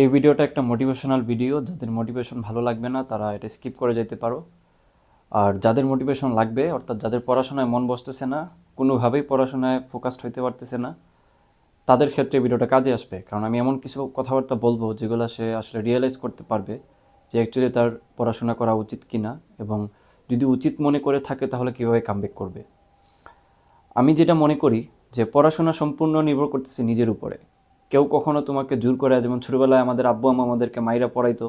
এই ভিডিওটা একটা মোটিভেশনাল ভিডিও যাদের মোটিভেশন ভালো লাগবে না, তারা এটা স্কিপ করে যেতে পারো। আর যাদের মোটিভেশন লাগবে, অর্থাৎ যাদের পড়াশোনায় মন বসতেছে না, কোনোভাবেই পড়াশোনায় ফোকাসড হইতে পারতেছে না, তাদের ক্ষেত্রে ভিডিওটা কাজে আসবে। কারণ আমি এমন কিছু কথাবার্তা বলব, যেগুলো সে আসলে রিয়েলাইজ করতে পারবে যে অ্যাকচুয়ালি তার পড়াশোনা করা উচিত কিনা, এবং যদি উচিত মনে করে থাকে, তাহলে কীভাবে কামব্যাক করবে। আমি যেটা মনে করি, যে পড়াশোনা সম্পূর্ণ নির্ভর করতেছে নিজের উপরে। কেউ কখনো তোমাকে জোর করে, যেমন ছোটোবেলায় আমাদের আব্বু আম্মু আমাদেরকে মাইরা পড়াইতো,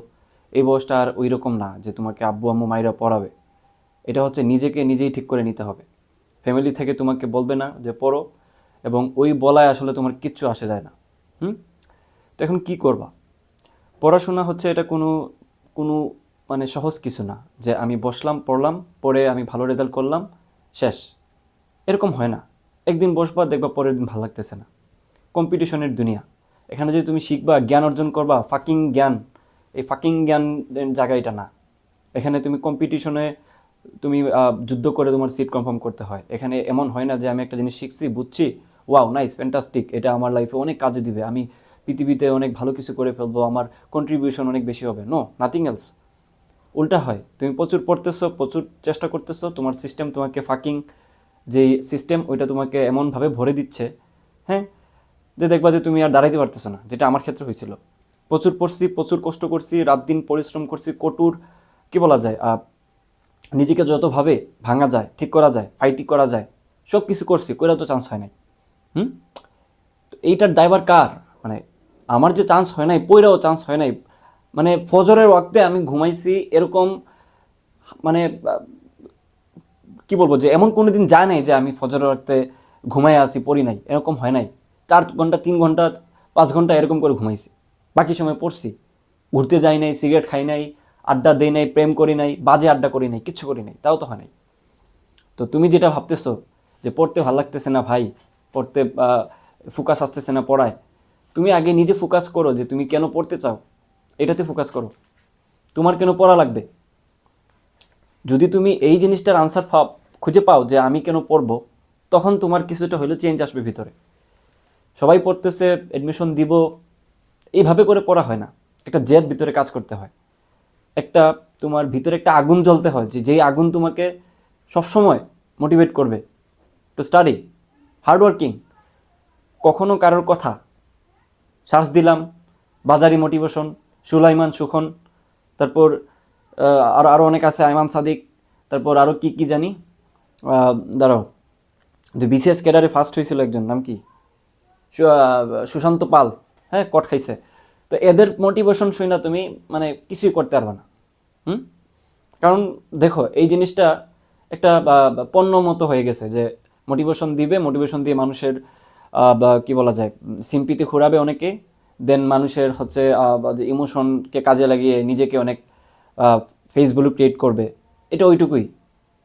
এই বয়সটা আর ওই রকম না যে তোমাকে আব্বু আম্মু মাইরা পড়াবে। এটা হচ্ছে নিজেকে নিজেই ঠিক করে নিতে হবে। ফ্যামিলি থেকে তোমাকে বলবে না যে পড়ো এবং ওই বলায় আসলে তোমার কিচ্ছু আসে যায় না। হুম? তো এখন কি করবা? পড়াশোনা হচ্ছে এটা কোনো কোনো মানে সহজ কিছু না। যে আমি বসলাম, পড়লাম, পড়ে আমি ভালো রেজাল্ট করলাম, শেষ। এরকম হয় না। একদিন বসবা, দেখবা পরের দিন ভালো লাগতেছে না। কম্পিটিশনের দুনিয়া। এখানে যে তুমি শিখবা, জ্ঞান অর্জন করবা ফাকিং জ্ঞান, এই ফাকিং জ্ঞান জায়গা এটা না। এখানে তুমি কম্পিটিশনে তুমি যুদ্ধ করে তোমার সিট কনফার্ম করতে হয়। এখানে এমন হয় না যে আমি একটা জিনিস শিখছি, বুঝছি ওয়াও নাইস ফ্যান্টাস্টিক এটা আমার লাইফে অনেক কাজে দিবে। আমি পৃথিবীতে অনেক ভালো কিছু করে ফেলব, আমার কন্ট্রিবিউশন অনেক বেশি হবে। নো নাথিং এলস উল্টা হয়, তুমি প্রচুর পড়তেছো, প্রচুর চেষ্টা করতেছো, তোমার সিস্টেম তোমাকে ফাকিং যেই সিস্টেম ওইটা তোমাকে এমনভাবে ভরে দিচ্ছে হ্যাঁ? যে দেখবা যে তুমি আর দাঁড়াইতে পারতেছো না, যেটা আমার ক্ষেত্রে হয়েছিল। প্রচুর পড়ছি, প্রচুর কষ্ট করছি, রাত দিন পরিশ্রম করছি কঠোর কি বলা যায় নিজেকে যতভাবে ভাঙা যায়, ঠিক করা যায় ফাইটি করা যায় সব কিছু করছি কইরা তো চান্স হয় নাই। হুম? তো এইটার দায়বার কার? মানে আমার যে চান্স হয় নাই, পইরাও চান্স হয় নাই। মানে ফজরের ওয়াক্তে আমি ঘুমাইছি, এরকম মানে কি বলব যে এমন কোনো দিন যায় নাই যে আমি ফজরের ওয়াক্তে ঘুমাই আসি পড়ি নাই, এরকম হয় নাই। চার ঘণ্টা, তিন ঘণ্টা, পাঁচ ঘণ্টা এরকম করে ঘুমাইছি। বাকি সময় পড়ছি। ঘুরতে যাই নাই, সিগারেট খাই নাই, আড্ডা দেই নাই, প্রেম করি নাই, বাজে আড্ডা করি নাই, কিচ্ছু করি নাই, তাও তো হয় নাই। তো তুমি যেটা ভাবতেছো যে পড়তে ভালো লাগতেছে না ভাই, পড়তে ফোকাস আসতেছে না পড়ায়, তুমি আগে নিজে ফোকাস করো যে তুমি কেন পড়তে চাও, এটাতে ফোকাস করো। তোমার কেন পড়া লাগবে? যদি তুমি এই জিনিসটার আনসার খুঁজে পাও যে আমি কেন পড়ব, তখন তোমার কিছুটা হলেও চেঞ্জ আসবে ভিতরে। সবাই পড়তেছে অ্যাডমিশন দিব। এইভাবে করে পড়া হয় না। একটা জেদ ভিতরে কাজ করতে হয়। একটা তোমার ভিতরে একটা আগুন জ্বলতে হয় যে যেই আগুন তোমাকে সবসময় মোটিভেট করবে টু স্টাডি হার্ডওয়ার্কিং কখনো কারোর কথা সার্চ দিলাম, বাজারি মোটিভেশন সুলাইমান সুখন, তারপর আর আরও অনেক আছে, আইমান সাদিক, তারপর আরও কি কি জানি দাঁড়াও, যে বিসিএস ক্যাডারে ফার্স্ট হয়েছিল একজন, নাম কি? সুশান্ত পাল হ্যাঁ কট খাইছে। তো এদের মোটিভেশন শুই না তুমি মানে কিছুই করতে পারবে না। হুম? কারণ দেখো, এই জিনিসটা একটা পণ্য মতো হয়ে গেছে যে মোটিভেশন দিবে মোটিভেশন দিয়ে মানুষের বা, কি বলা যায় সিম্পিতে ঘুরাবে অনেকে দেন মানুষের হচ্ছে ইমোশনকে কাজে লাগিয়ে নিজেকে অনেক ফেস ভ্যালু ক্রিয়েট করবে, এটা ওইটুকুই।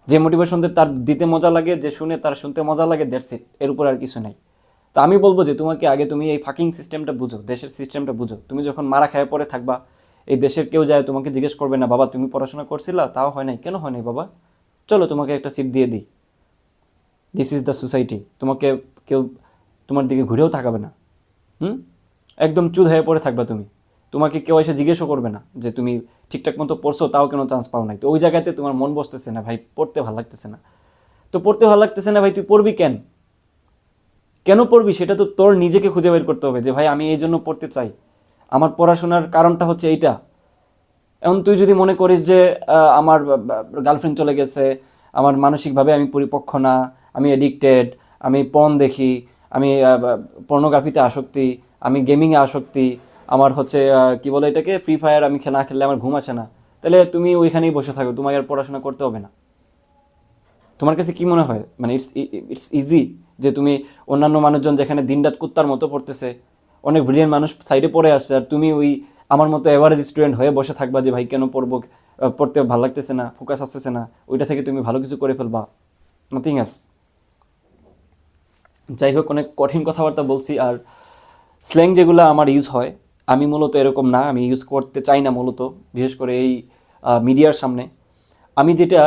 যে মোটিভেশন তার দিতে মজা লাগে, যে শুনে তার শুনতে মজা লাগে ইট এর উপর আর কিছু নাই। তো আমি বলব যে তোমাকে আগে তুমি এই ফাকিং সিস্টেমটা বুঝো, দেশের সিস্টেমটা বুঝো। তুমি যখন মারা খায় পরে থাকবা, এই দেশের কেউ যায় তোমাকে জিজ্ঞেস করবে, না বাবা, তুমি পড়াশোনা করছিলা? তাও হয় নাই। কেন হয় নাই বাবা? চলো তোমাকে একটা সিট দিয়ে দিই। দিস ইজ দ্য সোসাইটি তোমাকে কেউ তোমার দিকে ঘুরেও তাকাবে না। হুম? একদম চুদ হয়ে পড়ে থাকবা তুমি। তোমাকে কেউ এসে জিজ্ঞেসও করবে না যে তুমি ঠিকঠাক মতো পড়ছো, তাও কেন চান্স পাও নাই। তো ওই জায়গাতে তোমার মন বসতেছে না, ভাই, পড়তে ভালো লাগতেছে না। তো পড়তে ভালো লাগতেছে না, ভাই, তুই পড়বি কেন? কেন পড়বি সেটা তো তোর নিজেকে খুঁজে বের করতে হবে যে, ভাই, আমি এই জন্য পড়তে চাই। আমার পড়াশোনার কারণটা হচ্ছে এইটা। এখন তুই যদি মনে করিস যে আমার গার্লফ্রেন্ড চলে গেছে, আমার মানসিকভাবে আমি পরিপক্ষ না, আমি এডিক্টেড আমি পণ দেখি, আমি পর্নোগ্রাফিতে আসক্তি, আমি গেমিংয়ে আসক্তি, আমার হচ্ছে কি বলে এটাকে ফ্রি ফায়ার আমি খে- না খেললে আমার ঘুম আসে না, তাহলে তুমি ওইখানেই বসে থাকো তোমাকে আর পড়াশোনা করতে হবে না। তোমার কাছে কি মনে হয়? মানে ইটস ইটস ইজি যে তুমি অন্যান্য মানুষজন যেখানে দিনরাত কুত্তার মতো পড়তেছে, অনেক ব্রিলিয়ান মানুষ সাইডে পড়ে আসছে আর তুমি ওই আমার মতো এভারেজ স্টুডেন্ট হয়ে বসে থাকবা যে, ভাই, কেন পড়ব? পড়তে ভালো লাগতেছে না ফোকাস আসতেছে না, ওইটা থেকে তুমি ভালো কিছু করে ফেলবা। নাথিং এলস যাই হোক, অনেক কঠিন কথাবার্তা বলছি আর স্ল্যাং যেগুলো আমার ইউজ হয়, আমি মূলত এরকম না, আমি ইউজ করতে চাই না মূলত, বিশেষ করে এই মিডিয়ার সামনে। আমি যেটা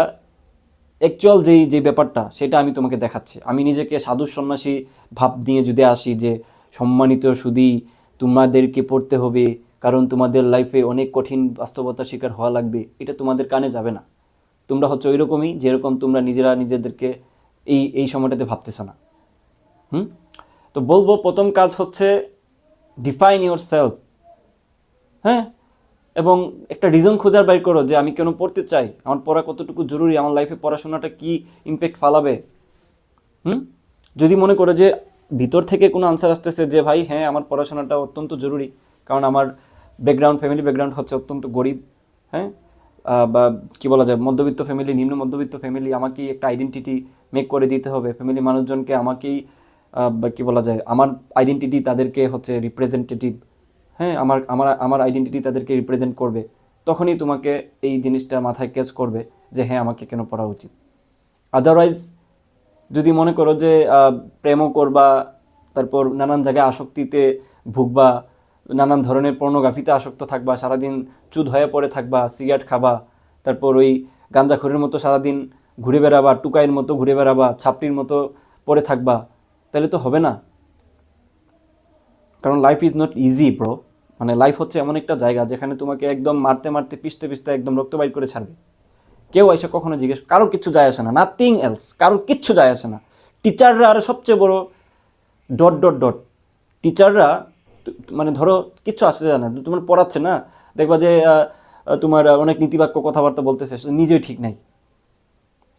অ্যাকচুয়াল যেই যে ব্যাপারটা, সেটা আমি তোমাকে দেখাচ্ছি। আমি নিজেকে সাধু সন্ন্যাসী ভাব দিয়ে যদি আসি যে, সম্মানিত সুদী, তোমাদেরকে পড়তে হবে, কারণ তোমাদের লাইফে অনেক কঠিন বাস্তবতার শিকার হওয়া লাগবে, এটা তোমাদের কানে যাবে না। তোমরা হচ্ছে ওই রকমই যেরকম তোমরা নিজেরা নিজেদেরকে এই এই সময়টাতে ভাবতেছো না। হুম? তো বলব, প্রথম কাজ হচ্ছে ডিফাইন ইউর সেলফ হ্যাঁ? এবং একটা রিজন খোঁজার বাইর করো যে আমি কেন পড়তে চাই, আমার পড়া কতটুকু জরুরি, আমার লাইফে পড়াশোনাটা কি ইম্প্যাক্ট ফালাবে? হুম? যদি মনে করো যে ভিতর থেকে কোনো আনসার আসতেছে যে ভাই হ্যাঁ আমার পড়াশোনাটা অত্যন্ত জরুরি, কারণ আমার ব্যাকগ্রাউন্ড ফ্যামিলি ব্যাকগ্রাউন্ড হচ্ছে অত্যন্ত গরিব হ্যাঁ? বা কি বলা যায়, মধ্যবিত্ত ফ্যামিলি নিম্ন মধ্যবিত্ত ফ্যামিলি আমাকেই একটা আইডেন্টিটি মেক করে দিতে হবে। ফ্যামিলি মানুষজনকে আমাকেই কি বলা যায়, আমার আইডেন্টিটি তাদেরকে হচ্ছে রিপ্রেজেন্টেটিভ হ্যাঁ আমার আমার আমার আইডেন্টিটি তাদেরকে রিপ্রেজেন্ট করবে। তখনই তোমাকে এই জিনিসটা মাথায় ক্যাচ করবে যে হ্যাঁ আমাকে কেন পড়া উচিত। আদারওয়াইজ যদি মনে করো যে প্রেমও করবা, তারপর নানান জায়গায় আসক্তিতে ভুগবা, নানান ধরনের পর্নোগ্রাফিতে আসক্ত থাকবা, সারাদিন চুদ হয়ে পড়ে থাকবা সিগারেট খাবা, তারপর ওই গাঞ্জাখোরের মতো সারাদিন ঘুরে বেড়াবা, টুকাইয়ের মতো ঘুরে বেড়াবা, ছাপড়ির মতো পড়ে থাকবা, তাহলে তো হবে না। কারণ life is not easy bro মানে লাইফ হচ্ছে এমন একটা জায়গা যেখানে তোমাকে একদম মারতে মারতে, পিষতে পিষতে একদম রক্ত বাইর করে ছাড়বে। কেউ এসে কখনো জিজ্ঞেস, কারও কিচ্ছু যায় আসে না নাথিং এলস কারও কিচ্ছু যায় আসে না। টিচাররা আর সবচেয়ে বড় ডট ডট ডট টিচাররা মানে ধরো কিচ্ছু আসে যায় না, তোমার পড়াচ্ছে না, দেখবা যে তোমার অনেক নীতিবাক্য কথাবার্তা বলতেছে নিজেই ঠিক নাই।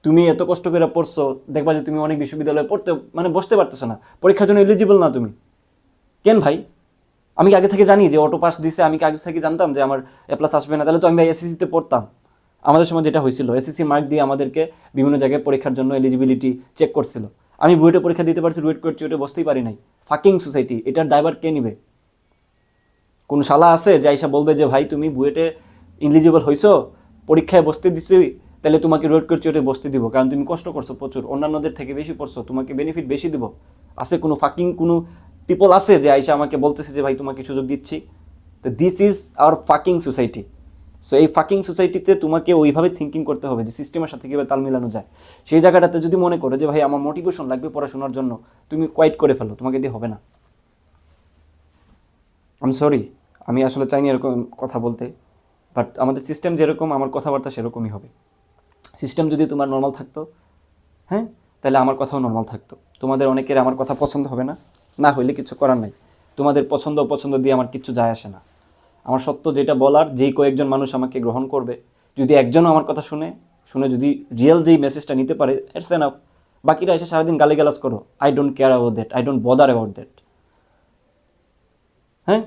তুমি এত কষ্ট করে পড়ছো, দেখবা যে তুমি অনেক বিশ্ববিদ্যালয়ে পড়তে মানে বসতে পারতেছো না, পরীক্ষার জন্য এলিজিবল না তুমি। কেন ভাই? আমি আগে থেকে জানি যে অটো পাস দিছে? আমি আগে থেকে জানতাম যে আমার এ প্লাস আসবে না? তাহলে তো আমি এসএসসিতে পড়তাম। আমাদের সময় যেটা হয়েছিল এসএসসি মার্ক দিয়ে আমাদেরকে বিভিন্ন জায়গায় পরীক্ষার জন্য এলিজিবিলিটি চেক করছিল। আমি বুয়েটে পরীক্ষা দিতে পারছি রুয়েট করছি ওটা বসতেই পারি নাই। ফাকিং সোসাইটি এটার ড্রাইভার কে নিবে? কোন শালা আছে যে আইসা বলবে যে, ভাই, তুমি বুয়েটে ইলিজিবল হইছো, পরীক্ষায় বসতে দিছি, তাহলে তোমাকে রোড করছি ওটা বসতে দিব। কারণ তুমি কষ্ট করছ প্রচুর, অন্যান্যদের থেকে বেশি পড়ছো, তোমাকে বেনিফিট বেশি দিব। আছে কোনো ফাকিং কোনো পিপল আছে যে আইসা আমাকে বলতেছে যে, ভাই, তোমাকে সুযোগ দিচ্ছি। তো this is our fucking society so এই ফাকিং সোসাইটিতে তোমাকে ওইভাবে থিঙ্কিং করতে হবে যে সিস্টেমের সাথে কীভাবে তাল মিলানো যায়। সেই জায়গাটাতে যদি মনে করো যে, ভাই, আমার মোটিভেশন লাগবে পড়াশোনার জন্য, তুমি কোয়াইট করে ফেলো, তোমাকে দিয়ে হবে না। আমি সরি আমি আসলে চাইনি এরকম কথা বলতে বাট আমাদের সিস্টেম যেরকম, আমার কথাবার্তা সেরকমই হবে। সিস্টেম যদি তোমার নর্মাল থাকতো হ্যাঁ তাহলে আমার কথাও নর্মাল থাকতো। তোমাদের অনেকের আমার কথা পছন্দ হবে না। না হইলে কিছু করার নাই। তোমাদের পছন্দ অপছন্দ দিয়ে আমার কিচ্ছু যায় আসে না। আমার সত্য যেটা বলার, যেই কয়েকজন মানুষ আমাকে গ্রহণ করবে, যদি একজনও আমার কথা শুনে শুনে যদি রিয়েল যেই মেসেজটা নিতে পারে ইটস এনাফ বাকিরা এসে সারাদিন গালিগালাজ করো I don't care about that I don't bother about that হ্যাঁ?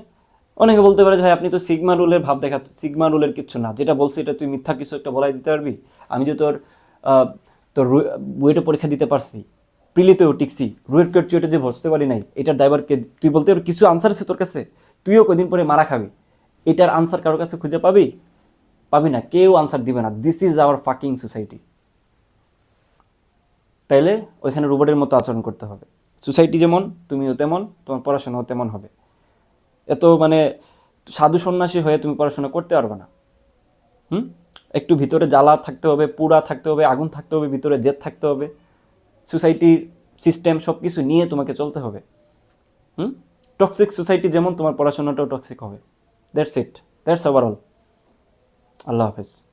অনেকে বলতে পারে ভাই, আপনি তো সিগমা রুলের ভাব দেখা সিগমা রুলের কিছু না। যেটা বলছি এটা তুই মিথ্যা কিছু একটা বলাই দিতে পারবি? আমি যে তোর তোর রু- পরীক্ষা দিতে পারছি প্রিলিতেও টিকছি। রুয়েট কেটচুয়েটে যে বসতে পারি নাই, এটার ড্রাইভারকে তুই বলতে পারবি, কিছু আনসার আছে তোর কাছে? তুইও কদিন পরে মারা খাবি। এটার আনসার কারোর কাছে খুঁজে পাবি? পাবি না, কেউ আনসার দিবে না। This is our fucking society তাইলে ওইখানে রোবটের মতো আচরণ করতে হবে। সোসাইটি যেমন, তুমিও তেমন, তোমার পড়াশোনাও তেমন হবে। এত মানে সাধু সন্ন্যাসী হয়ে তুমি পড়াশোনা করতে পারবে না। হুম? একটু ভিতরে জ্বালা থাকতে হবে পুরা থাকতে হবে, আগুন থাকতে হবে, ভিতরে জেদ থাকতে হবে। সোসাইটি সিস্টেম সব কিছু নিয়ে তোমাকে চলতে হবে। হুম? টক্সিক সোসাইটি যেমন তোমার পড়াশোনাটাও টক্সিক হবে। দ্যাটস ইট দ্যাটস ওভারঅল আল্লাহ হাফেজ।